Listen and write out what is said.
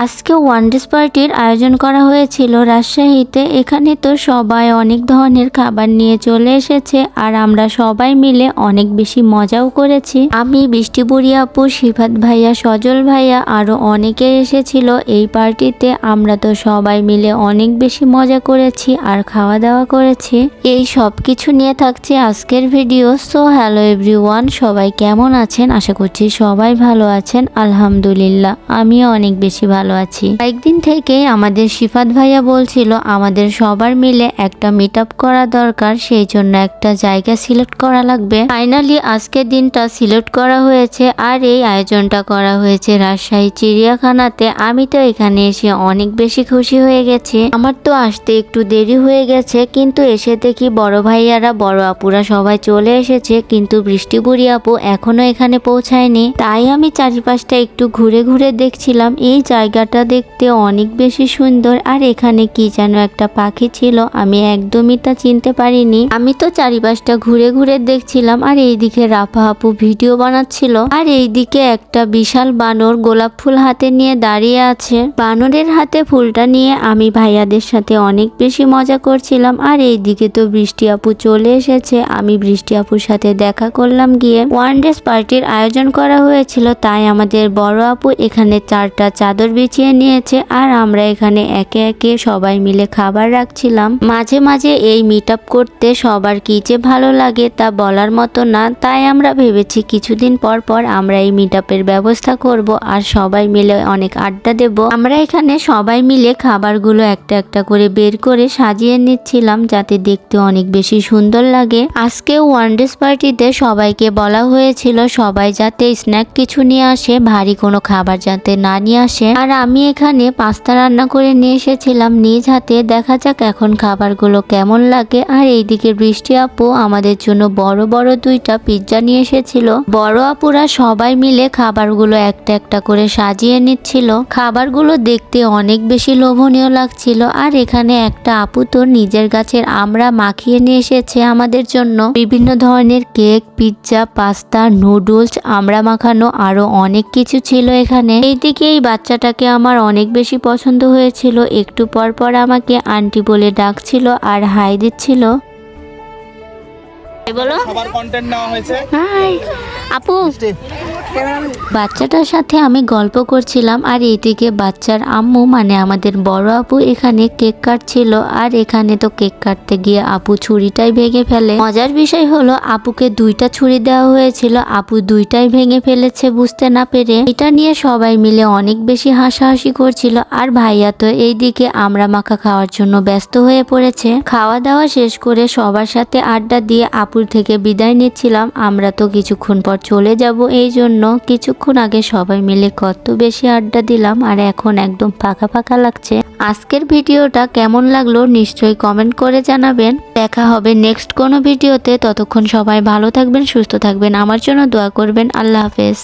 আজকে ওয়ান পার্টির আয়োজন করা হয়েছিল রাজশাহীতে। এখানে তো সবাই অনেক ধরনের খাবার নিয়ে চলে এসেছে আর আমরা সবাই মিলে অনেক বেশি মজাও করেছি। আমি, বৃষ্টি বুড়ি আপু, শিফাত ভাইয়া, সজল ভাইয়া আরও অনেকে এসেছিল এই পার্টিতে। আমরা তো সবাই মিলে অনেক বেশি মজা করেছি আর খাওয়া দাওয়া করেছি। এই সব কিছু নিয়ে থাকছে আজকের ভিডিও। সো, হ্যালো এভরিওয়ান, সবাই কেমন আছেন? আশা করছি সবাই ভালো আছেন। আলহামদুলিল্লাহ, আমিও অনেক বেশি ভালো আছি। কয়েকদিন থেকে আমাদের শিফাত ভাইয়া বলছিল, আমাদের সবার মিলে একটা মিট আপ করা দরকার, সেই জন্য একটা জায়গা সিলেক্ট করা লাগবে। ফাইনালি আজকের দিনটা সিলেক্ট করা হয়েছে আর এই আয়োজনটা করা হয়েছে রাজশাহী চিড়িয়াখানাতে। আমি তো এখানে এসে অনেক বেশি খুশি হয়ে গেছি। আমার তো আসতে একটু দেরি হয়ে গেছে, কিন্তু এসে দেখি বড় ভাইয়ারা, বড় আপুরা সবাই চলে এসেছে, কিন্তু বৃষ্টি বুড়ি আপু এখনও এখানে পৌঁছায়নি। তাই আমি চারিপাশটা একটু ঘুরে ঘুরে দেখছিলাম। এই জায়গাটা দেখতে অনেক বেশি সুন্দর। আর এখানে কি যেন একটা পাখি ছিল, আমি একদমই তা চিনতে পারিনি। আমি তো চারিপাশটা ঘুরে ঘুরে দেখছিলাম, আর এইদিকে রাফা আপু ভিডিও বানাচ্ছিল। আর এইদিকে একটা বিশাল বানর গোলাপ ফুল হাতে নিয়ে দাঁড়িয়ে আছে। বানরের হাতে ফুলটা নিয়ে আমি ভাইয়াদের সাথে অনেক বেশি মজা করছিলাম, আর এইদিকে তো বৃষ্টি আপু চলে এসেছে। আমি বৃষ্টি আপুর সাথে দেখা করলাম গিয়ে। ওয়ান ডেস পার্টির আয়োজন করা হয়েছিল, তাই আমাদের বড় আপু এখানে চারটা চাদর বিছিয়ে নিয়েছে আর আমরা এখানে একে একে সবাই মিলে খাবার রাখছিলাম। মাঝে মাঝে এই মিট আপ করতে সবার কি যে ভালো লাগে তা বলার মতো না, তাই আমরা ভেবেছি কিছুদিন পর পর আমরা এই মিট ব্যবস্থা করব আর সবাই মিলে অনেক আড্ডা দেব। আমরা এখানে সবাই মিলে খাবারগুলো একটা একটা করে বের করে সাজিয়ে নিচ্ছিলাম যাতে দেখতে অনেক বেশি সুন্দর লাগে। আজকে ওয়ান ডেস পার্টিতে সবাইকে বলা হয়েছিল সবাই যাতে স্ন্যাক কিছু নিয়ে আসে, ভারী কোনো খাবার যাতে না নিয়ে আসে। আর আমি এখানে পাস্তা রান্না করে নিয়ে এসেছিলাম নিজ হাতে। দেখা যাক এখন খাবারগুলো কেমন লাগে। আর এইদিকে বৃষ্টি আপু আমাদের জন্য বড় বড় দুইটা পিৎজা নিয়ে এসেছিল। বড় আপুরা সবাই মিলে খাবারগুলো একটা একটা করে সাজিয়ে নিচ্ছিল। খাবারগুলো দেখতে অনেক বেশি লোভনীয় লাগছিল। আর এখানে একটা আপু তো নিজের গাছের আমরা মাখিয়ে নিয়ে এসেছে আমাদের জন্য। বিভিন্ন ধরনের কেক, পিৎজা, পাস্তা, নুডলস, আমরা মাখানো আরও অনেক কিছু ছিল এখানে। এইদিকে এই বাচ্চাটাকে আমার অনেক বেশি পছন্দ হয়েছিল। একটু পর পর আমাকে আন্টি বলে ডাকছিল আর হাই দিচ্ছিল। বলো। খাবার কন্টেন্ট নেওয়া হয়েছে। আপু বাচ্চাটার সাথে আমি গল্প করছিলাম আর এইদিকে বাচ্চার আম্মু মানে আমাদের বড় আপু, এখানে কেক কাটছিল আর এখানে তো কেক কাটতে গিয়ে আপু ছুরিটাই ভেঙে ফেলে। মজার বিষয় হলো আপুকে দুইটা ছুরি দেওয়া হয়েছিল। আপু দুইটাই ভেঙে ফেলেছে বুঝতে না পেরে। এটা নিয়ে সবাই মিলে অনেক বেশি হাসাহাসি করছিল। আর ভাইয়া তো এইদিকে আমরা মাখা খাওয়ার জন্য ব্যস্ত হয়ে পড়েছে। খাওয়া দাওয়া শেষ করে সবার সাথে আড্ডা দিয়ে আপুর থেকে বিদায় নিচ্ছিলাম। আমরা তো কিছুক্ষণ পর চলে যাব এই জন্য কিছুক্ষণ আগে সবাই মিলে কত বেশি আড্ডা দিলাম আর এখন একদম ফাঁকা ফাঁকা লাগছে। আজকের ভিডিওটা কেমন লাগল নিশ্চয়ই কমেন্ট করে জানাবেন। দেখা হবে নেক্সট কোনো ভিডিওতে। ততক্ষণ সবাই ভালো থাকবেন, সুস্থ থাকবেন। আমার জন্য দোয়া করবেন। আল্লাহ হাফেজ।